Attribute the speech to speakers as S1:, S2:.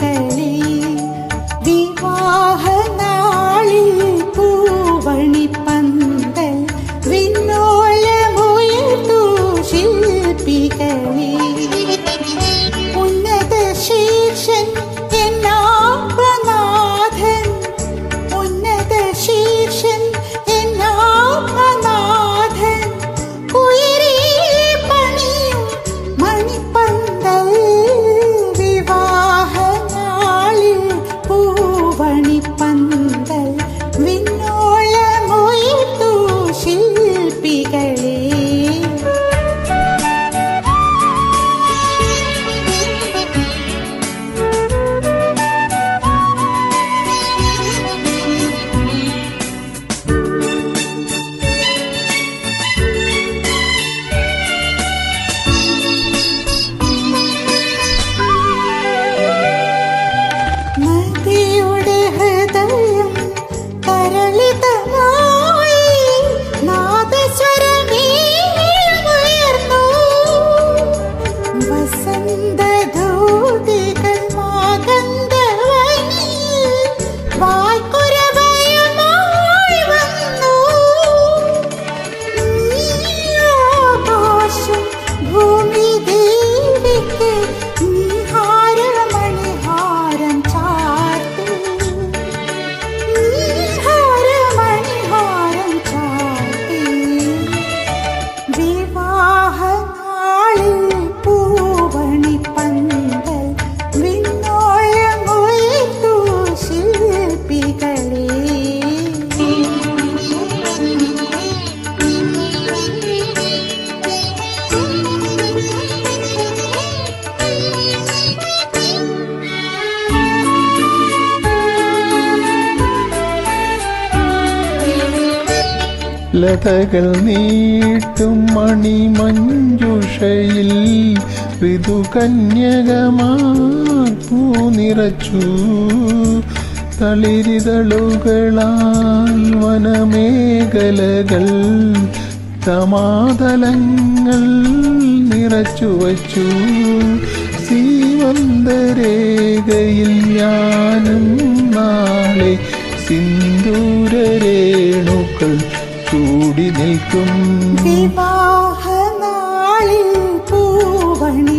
S1: കളികളേ ಪ್ರಭುವಣಿ വസന്തഗൗതികൾ മാഗന്ധവനിൽ വായ്ക്കോ ലതകൾ നീട്ടും മണിമഞ്ജുഷയിൽ ഋതുകന്യകമാ പൂ നിറച്ചു. തളിരിതളുകളാൽ വനമേഖലകൾ തമാതലങ്ങൾ നിറച്ചു വച്ചു. സീവന്തരേഖയിൽ ഞാനും നാളെ സിന്ദൂരരേണുക്കൾ ചൂടി നിൽക്കും
S2: വിവാഹനാളിൽ പൂവണി